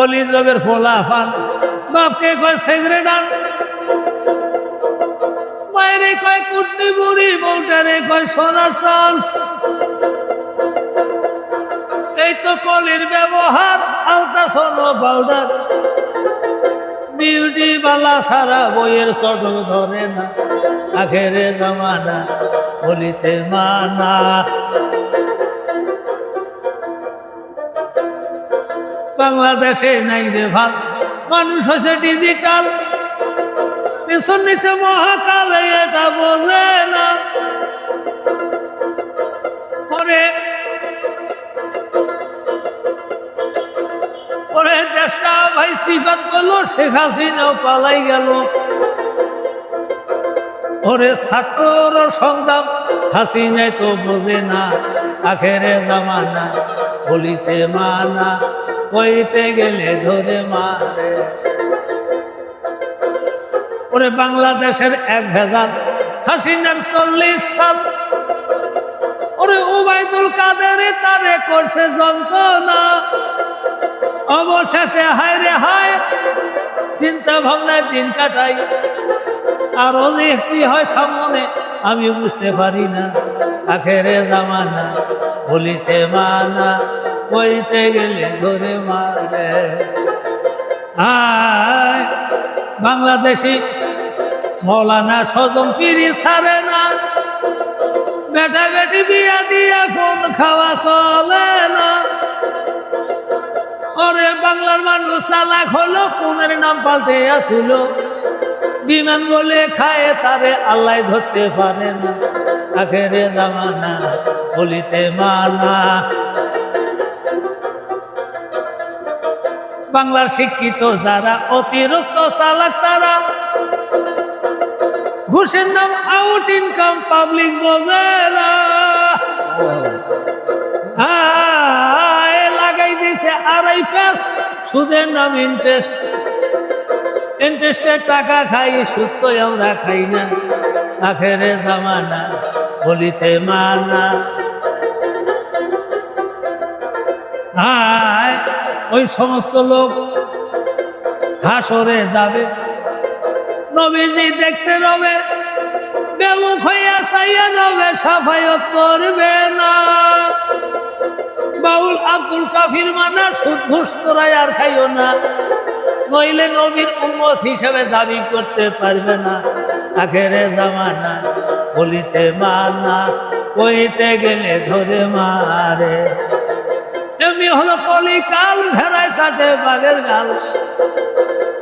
কলিযুগের ফোলা ফান। বাপকে কয় সেগ্রেডান মায়েরে কয় কুটনি বুড়ি, বউটারে কয়, সোনার চাল। এই তো কলির ব্যবহার, আলতা সোনো পাউডার। বিউটি বালা সারা বইয়ের সটক ধরে না। আখেরে জমানা বলিতে মানা। বাংলাদেশে নাই রে ভালো মানুষ হয়েছে ডিজিটাল পেছন নিচে মহাকালে এটা বোঝে না। করে করে দেশটা ভাই, সিফাত করল, শেখ হাসিনাও পালাই গেল। ওরে ছাত্রর সংগ্রাম, হাসিনাই তো বোঝে না, আখেরে জামানা, বলিতে মানা। কইতে গেলে ধরে মারে ওরে বাংলাদেশের এক ভেজাল, হাসিনার চল্লিশ সাল। ওরে উবাইদুল কাদের তারে করছে যন্ত্রণা। অবশেষে হায় রে হায় চিন্তা ভাবনায় দিন কাটাই। আরও কি হয় সামনে, আমি বুঝতে পারি না। আখেরে জামানা, বলিতে মানা। বইতে গেলে ধরে মারে। আয়, বাংলাদেশি মৌলানা সজম পিরি ছাড়ে না। বেটা বেটি বিয়া দিয়ে ফোন খাওয়া চলে না। ওরে বাংলার মানুষ চালাক হলো কোনের নাম পাল্টে আছিল বিমান বলে খায়, তারে আল্লাহ ধরতে পারে না। আখেরে জামানা বলিতে মানা। বাংলার শিক্ষিত যারা অতিরিক্ত চালাক তারা। ঘুষের নাম আউট ইনকাম পাবলিক বোঝে না। হায়, লাগাই দিছে আড়াই পাঁচ সুদের নাম ইন্টারেস্ট ইন্টারেস্টের টাকা খাই সুদ তো আমরা খাই না। আখেরে জামানা বলিতে মানা। হায় ওই সমস্ত লোক হাসরে যাবে। নবীজি দেখতে রবে, বেমুখ হইয়া চাইয়া যাবে সাফায়ত করবে না। বাউল আব্দুল কাফির মানা, সুদ ঘুষ তোরাই আর খাইও না। নইলে নবীর উম্মত হিসেবে দাবি করতে পারবে না। আখেরে জামানা, বলিতে মানা, কইতে গেলে ধরে মারে। এমনি হলো কলিকাল, ভেড়ায় সাথে বাঘের গাল।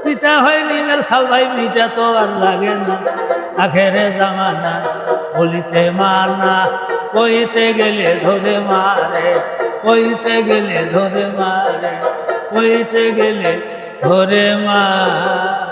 পিতা হয় নিমের সালভাই মিটা তো আর লাগে না। আখেরে জামানা বলিতে মানা, কইতে গেলে ধরে মারে, কইতে গেলে ধরে মারে, কইতে গেলে ধরে মারে।